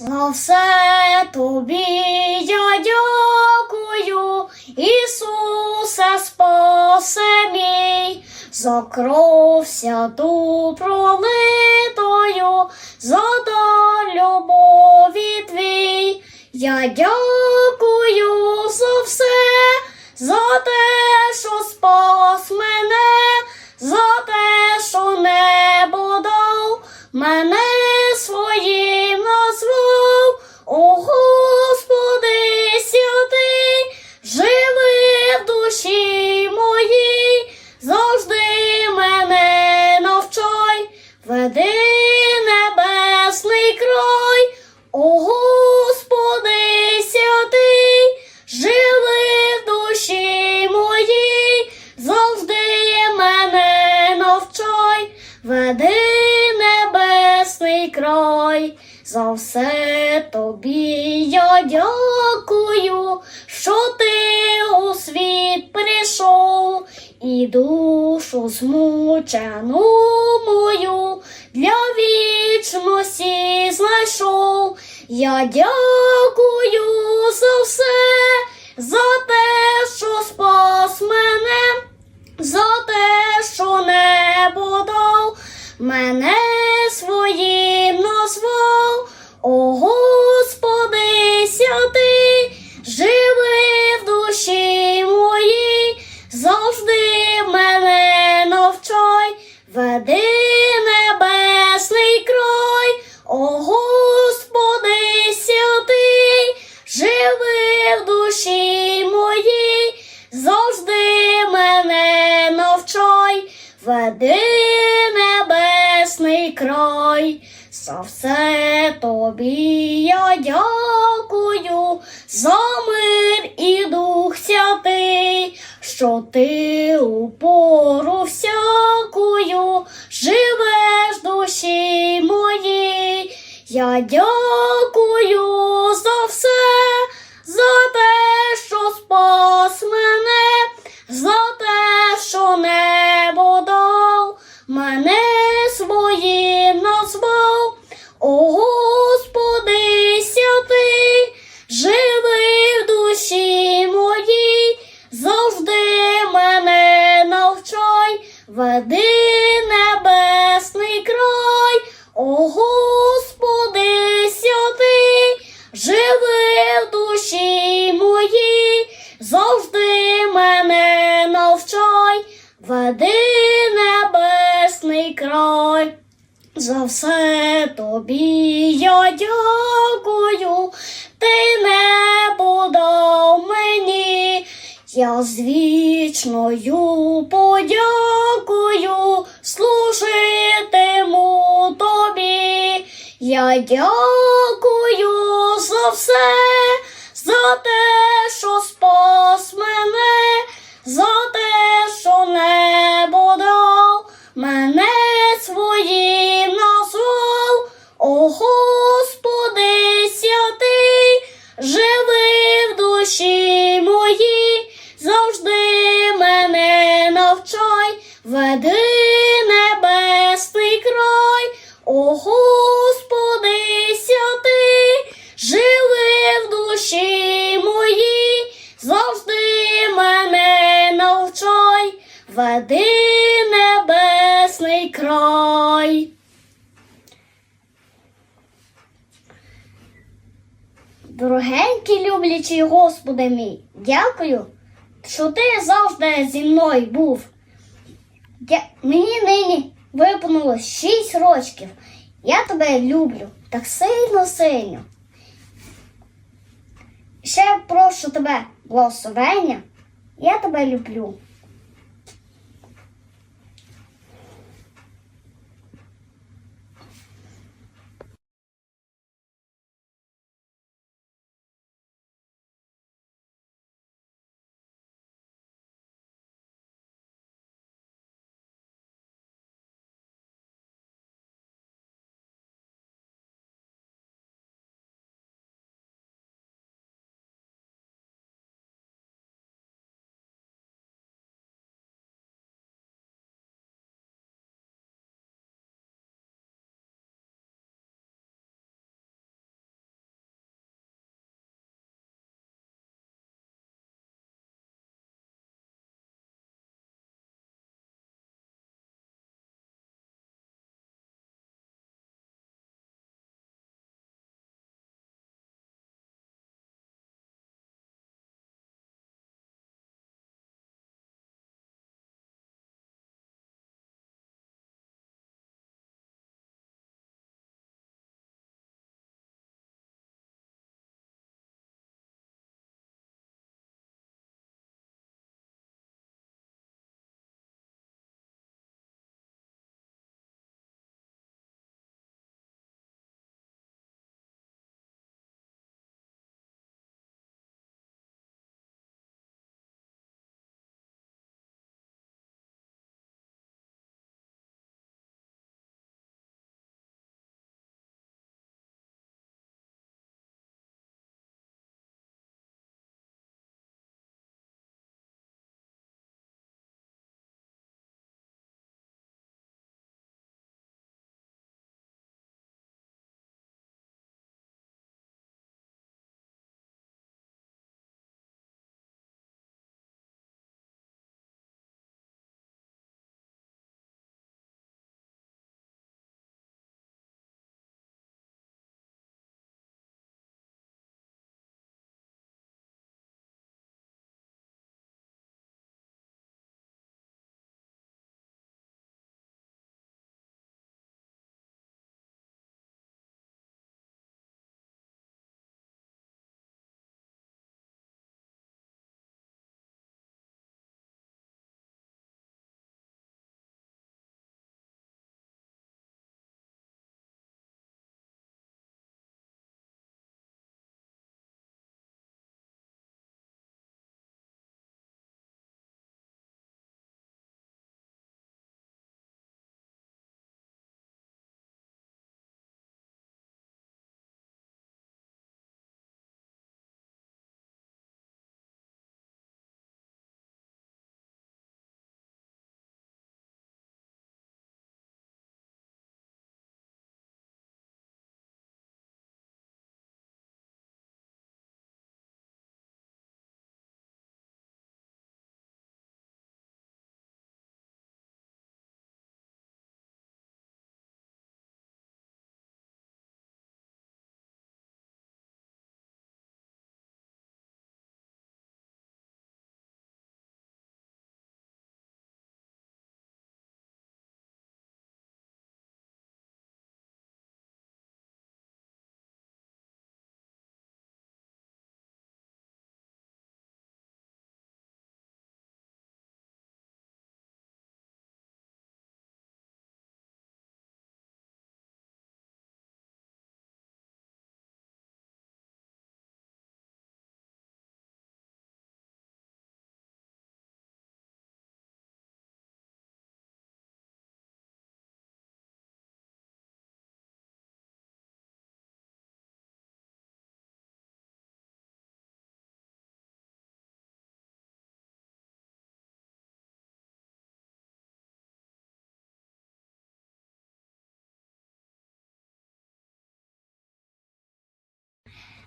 За все тобі я дякую, Ісусе, спасе мій, за кров святу пролитою, за дар любові твій. Я дякую дякую, що ти у світ прийшов і душу змучену мою для вічності знайшов. Я дякую за все, веди небесний край. За все тобі я дякую, за мир і дух святий, що ти у пору всякую живеш душі моїй. Я дякую мене своїм назвав, о Господи святий, живи в душі моїй, завжди мене навчай, веди небесний край, о За все тобі я дякую, ти не подав мені, я з вічною подякую, служитиму тобі. Я дякую за все, за те, веди небесний край, о Господи святий, живи в душі моїй, завжди мене навчай, веди небесний край. Дорогенький люблячий Господи мій, дякую, що ти завжди зі мною був. Я, мені нині виповнилось 6 рочків. Я тебе люблю так сильно сильно. Ще прошу тебе благословення. Я тебе люблю.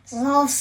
За все